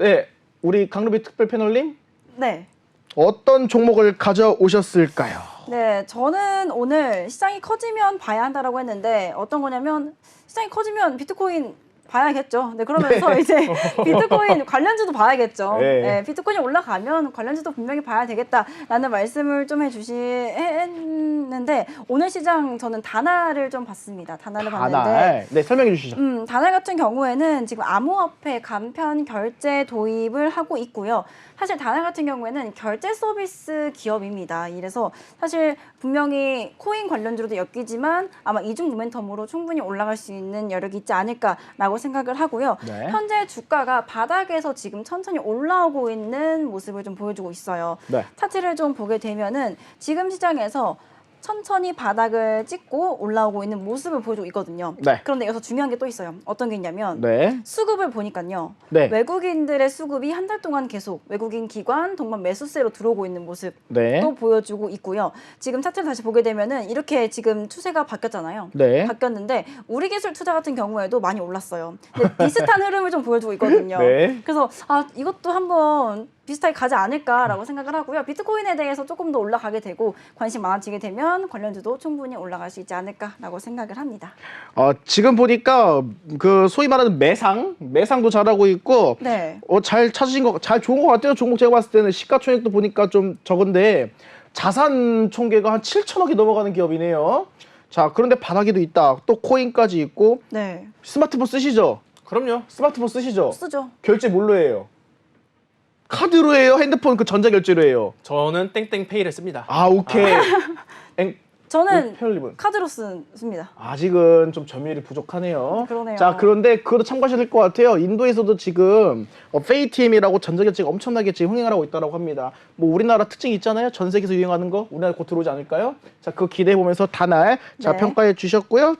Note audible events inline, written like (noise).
네, 우리 강루비 특별 패널님 네. 어떤 종목을 가져오셨을까요? 네, 저는 오늘 시장이 커지면 봐야 한다라고 했는데 어떤 거냐면 시장이 커지면 비트코인 봐야겠죠. 네, 그러면서 이제 (laughs) 비트코인 관련주도 봐야겠죠. 네. 네. 비트코인이 올라가면 관련주도 분명히 봐야 되겠다라는 말씀을 좀 해주시 했는데 오늘 시장 저는 다나를 좀 봤습니다. 다나를 봤는데 다날. 네, 설명해 주시죠. 음, 다날 같은 경우에는 지금 암호화폐 간편 결제 도입을 하고 있고요. 사실 다날 같은 경우에는 결제 서비스 기업입니다. 이래서 사실 분명히 코인 관련주로도 엮이지만 아마 이중 모멘텀으로 충분히 올라갈 수 있는 여력이 있지 않을까라고 생각을 하고요. 네. 현재 주가가 바닥에서 지금 천천히 올라오고 있는 모습을 좀 보여주고 있어요. 네. 차트를 좀 보게 되면은 지금 시장에서 천천히 바닥을 찍고 올라오고 있는 모습을 보여주고 있거든요. 네. 그런데 여기서 중요한 게 또 있어요. 어떤 게 있냐면 네. 수급을 보니까요. 네. 외국인들의 수급이 한 달 동안 계속 외국인 기관 동반 매수세로 들어오고 있는 모습 네. 또 보여주고 있고요. 지금 차트를 다시 보게 되면은 이렇게 지금 추세가 바뀌었잖아요. 네. 바뀌었는데 우리 기술 투자 같은 경우에도 많이 올랐어요. 근데 비슷한 흐름을 좀 보여주고 있거든요. (laughs) 네. 그래서 아 이것도 한번 비슷하게 가지 않을까라고 생각을 하고요. 비트코인에 대해서 조금 더 올라가게 되고 관심 많아지게 되면 관련주도 충분히 올라갈 수 있지 않을까라고 생각을 합니다. 어, 지금 보니까 그 소위 말하는 매상, 매상도 잘하고 있고 네. 어, 잘 찾으신 거, 잘 좋은 것 같아요. 종목 제가 봤을 때는 시가총액도 보니까 좀 적은데 자산 총계가 한 7천억이 넘어가는 기업이네요. 자, 그런데 바닥에도 있다. 또 코인까지 있고 네. 스마트폰 쓰시죠? 그럼요. 스마트폰 쓰시죠? 쓰죠. 결제 뭘로 해요? 카드로 해요? 핸드폰 그 전자결제로 해요? 저는 땡땡페이를 씁니다. 아, 오케이. 엥, 저는 편리분. 카드로 쓴, 씁니다. 아직은 좀 점유율이 부족하네요. 그러네요. 자, 그런데 그것도 참고하셔야 될 것 같아요. 인도에서도 지금 어, 페이티엠이라고 전자결제가 엄청나게 지금 흥행을 하고 있다고 합니다. 뭐 우리나라 특징이 있잖아요. 전 세계에서 유행하는 거 우리나라 곧 들어오지 않을까요? 자, 그거 기대해 보면서 다날 자 네. 평가해 주셨고요.